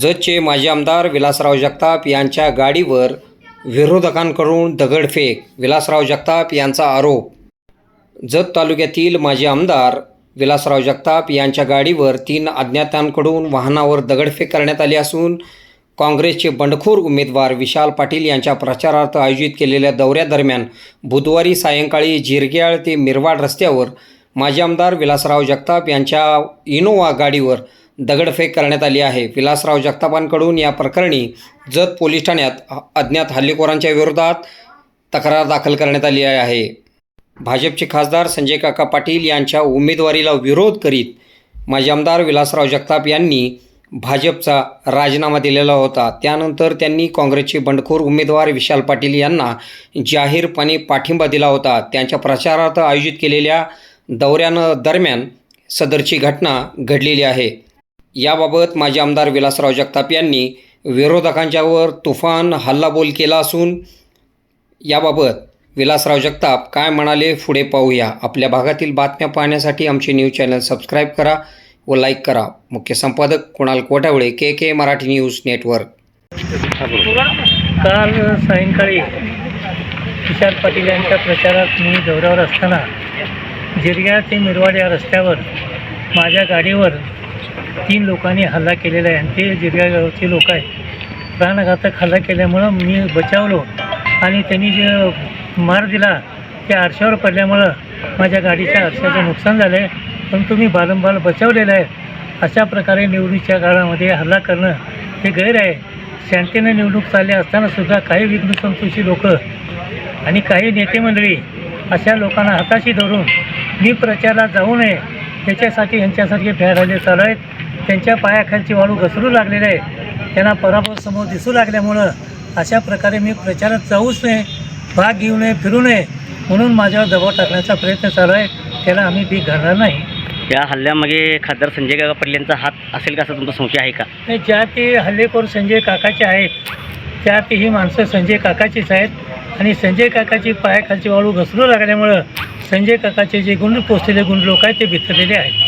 जतचे माजी आमदार विलासराव जगताप यांच्या गाडीवर विरोधकांकडून दगडफेक विलासराव जगताप यांचा आरोप. जत तालुक्यातील माजी आमदार विलासराव जगताप यांच्या गाडीवर तीन अज्ञातांकडून वाहनावर दगडफेक करण्यात आली असून काँग्रेसचे बंडखोर उमेदवार विशाल पाटील यांच्या प्रचारार्थ आयोजित केलेल्या दौऱ्यादरम्यान बुधवारी सायंकाळी जिरग्याळ ते मिरवाड रस्त्यावर माजी आमदार विलासराव जगताप यांच्या इनोवा गाडीवर दगडफेक करण्यात आली आहे. विलासराव जगतापांकडून या प्रकरणी जत पोलीस ठाण्यात अज्ञात हल्लेखोरांच्या विरोधात तक्रार दाखल करण्यात आली आहे. भाजपचे खासदार संजय काका पाटील यांच्या उमेदवारीला विरोध करीत माजी आमदार विलासराव जगताप यांनी भाजपचा राजीनामा दिलेला होता. त्यानंतर त्यांनी काँग्रेसचे बंडखोर उमेदवार विशाल पाटील यांना जाहीरपणे पाठिंबा दिला होता. त्यांच्या प्रचारार्थ आयोजित केलेल्या दौऱ्यानं दरम्यान सदरची घटना घडलेली आहे. याबाबत माजी आमदार विलासराव जगताप यांनी विरोधकांच्यावर तुफान हल्लाबोल केला असून याबाबत विलासराव जगताप काय म्हणाले पुढे पाहूया. आपल्या भागातील बातम्या पाहण्यासाठी आमचे न्यूज चॅनल सबस्क्राईब करा व लाईक करा. मुख्य संपादक Kunal Kotawale K K Marathi news network. काल सायंकाळी विशाल पाटील यांच्या प्रचारात मी दौऱ्यावर असताना जिरग्या ते मिरवाड या रस्त्यावर माझ्या गाडीवर तीन लोकांनी हल्ला केलेला आहे आणि ते जिरग्या लोक आहेत. प्राणघातक हल्ला केल्यामुळं मी बचावलो आणि त्यांनी जे मार दिला ते आरशावर पडल्यामुळं माझ्या गाडीच्या आरशाचं नुकसान झालं आहे परंतु मी बारंबार बचावलेलं आहे. अशा प्रकारे निवडणुकीच्या काळामध्ये हल्ला करणं हे गैर आहे. शांतीनं निवडणूक चालली असताना सुद्धा काही विघ्नसंतोषी लोक आणि काही नेते मंडळी अशा लोकांना हाताशी धरून मी प्रचारात जाऊ नये त्याच्यासाठी यांच्यासारखे फेरायले चालू आहेत. त्यांच्या पायाखालची वाळू घसरू लागलेले आहे त्यांना पराभव समोर दिसू लागल्यामुळं अशा प्रकारे मी प्रचारात जाऊच नये भाग घेऊ नये फिरू नये म्हणून माझ्यावर दबाव टाकण्याचा प्रयत्न चालू आहे. त्याला आम्ही भीक घालणार नाही. या हल्ल्यामागे खासदार संजय काका पाटील यांचा हात असेल का असं तुमचा संशय आहे का? नाही ज्या ते हल्लेखोर संजय काकाचे आहेत त्या ते ही माणसं संजय काकाचीच आहेत. आणि संजय काकाची पायाखालची वाळू घसरू लागल्यामुळं संजय काकाचे जे गुंड पोचलेले गुंड लोक आहेत ते बिथरलेले आहेत.